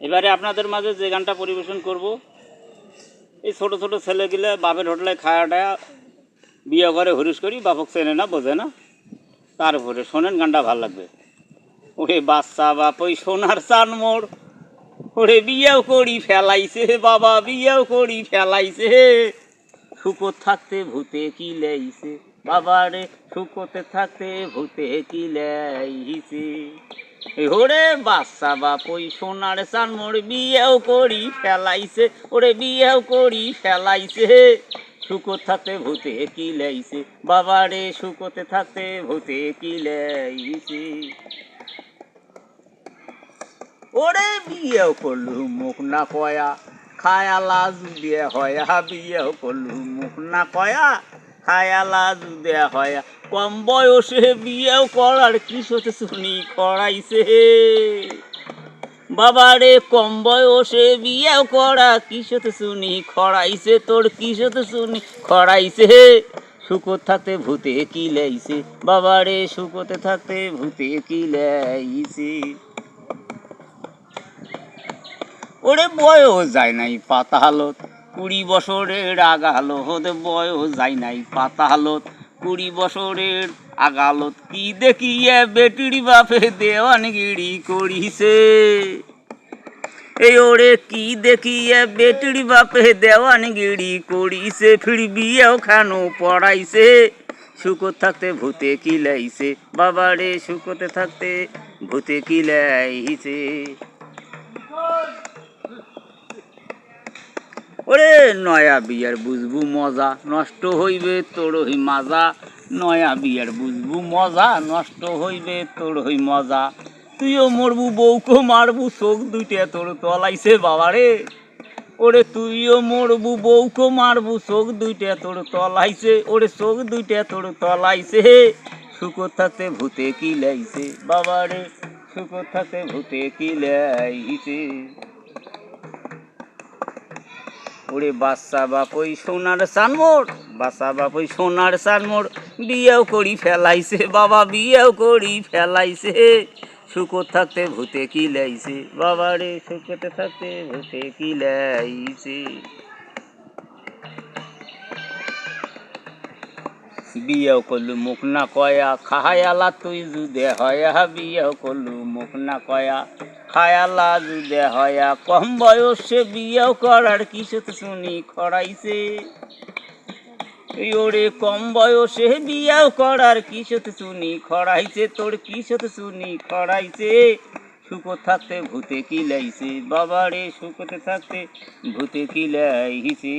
এবারে আপনাদের মাঝে যে গানটা পরিবেশন করব, এই ছোট ছোট ছেলেগুলো বাপের হোটেলে খায়া টায়া বিয়ে করে হরিশ করি, বাপক চেনে না, বোঝে না। তারপরে শোনেন গানটা ভালো লাগবে। ওরে বাচ্চা বাপ, ওই সোনার চান মোড় ওরে বিয়েও করি ফেলাইছে বাবা, বিয়েও করি ফেলাইছে। শুকো থাকতে ভূতে কি লেইছে বাবা রে শুকোতে থাকতে ভূতে কি লেইছে ওরে বাচ্চা বাপ ওই সোনার চান মোর বিয়েও করি ফেলাইছে, ওরে বিয়েও করি ফেলাইছে। শুকো থাকতে ভূতে কি লেইছে বাবা রে শুকোতে থাকতে ভূতে কি লেইছে। ওরে বিয়েও করলু মুখ না কয়া, খায়া লাজ জুদে হয়া, বিয়েও করলু মুখ না কয়া। খায়ালা জুদে হয়া। কম বয়সে বিয়েও করার কিশোতে শুনি করাইছে। বাবারে, কম বয়সে বিয়েও করা কিশোতে শুনি খড়াইছে তোর কিশোতে শুনি খড়াইছে শুকো থাকতে ভূতে কি লেইছে? বাবারে শুকোতে থাকতে ভূতে কি লেইছে? ওরে বয়স যায় নাই পাতা হালত কুড়ি বছরের আগালত, বয়স যাই নাই পাতালত। কুড়ি বছরের আগালত কি দেখিয়ে বেটির বাপে দেওয়ানগিরি করিছে? এই ওরে কি দেখিয়ে বেটির বাপে দেওয়ানগিরি করিছে? ফির বিয়েও খানো পড়াইছে। শুকো থাকতে ভূতে কি লাইছে বাবারে শুকোতে থাকতে ভূতে কি ওরে নয়া বিয়ার বুঝবু মজা, নষ্ট হইবে তোর হই মাজা। নয়া বিয়ার বুঝবু মজা, নষ্ট হইবে তোর হই মজা। তুইও মরবু, বউকে মারবু, চোখ দুইটা তোর তলাইছে বাবারে। ওরে তুইও মরবু, বউকে মারবু, চোখ দুইটা তোর তলাইছে। ওরে চোখ দুইটা তোর তলাইছে শুকো থাকতে ভূতে কি লাইছে বাবারে শুকো থাকতে ভূতে কি লাইছে। ওরে বাচ্চা বাপ ওই সোনার সানমোর বাচ্চা বাপ ওই সোনার সানমোর বিয়েও করি ফেলাইছে, বাবা বিয়েও করি ফেলাইছে। শুকো থাকতে ভূতে কি লাইছে বাবা রে শুকোতে থাকতে ভূতে কি লাইছে বিয়েও করলু মুখ না কয়া খায়ালা তুই জুদে হয়া, বিয়েও করলু মুখ না কয়া। খায়ালা জুদে হয়া। কম বয়সে বিয়েও করার কিছু তো শুনি খড়াইছে? ওরে কম বয়সে বিয়েও করার কিছু তো শুনি খড়াইছে? তোর কিছু তো শুনি খড়াইছে? শুকো থাকতে ভূতে কি লাইছে বাবারে শুকোতে থাকতে ভূতে কি লাইছে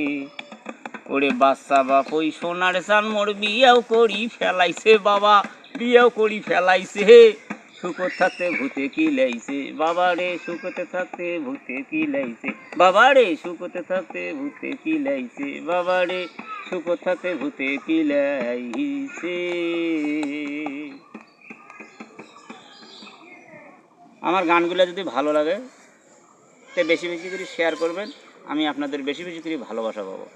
ওরে বাচ্চা বাপ, ওই সোনার সান মোর বিয়েও করি ফেলাইছে বাবা। বিয়েও করি ফেলাইছে। শুকো থাকতে ভূতে কি লাইছে? বাবা রে শুকোতে থাকতে ভূতে কি লাইছে? বাবা রে শুকোতে থাকতে ভূতে কি লাইছে? বাবা রে শুকো থাকতে ভূতে কি লাইছে? আমার গানগুলো যদি ভালো লাগে, তে বেশি বেশি করে শেয়ার করবেন, আমি আপনাদের বেশি বেশি করে ভালোবাসা পাবো।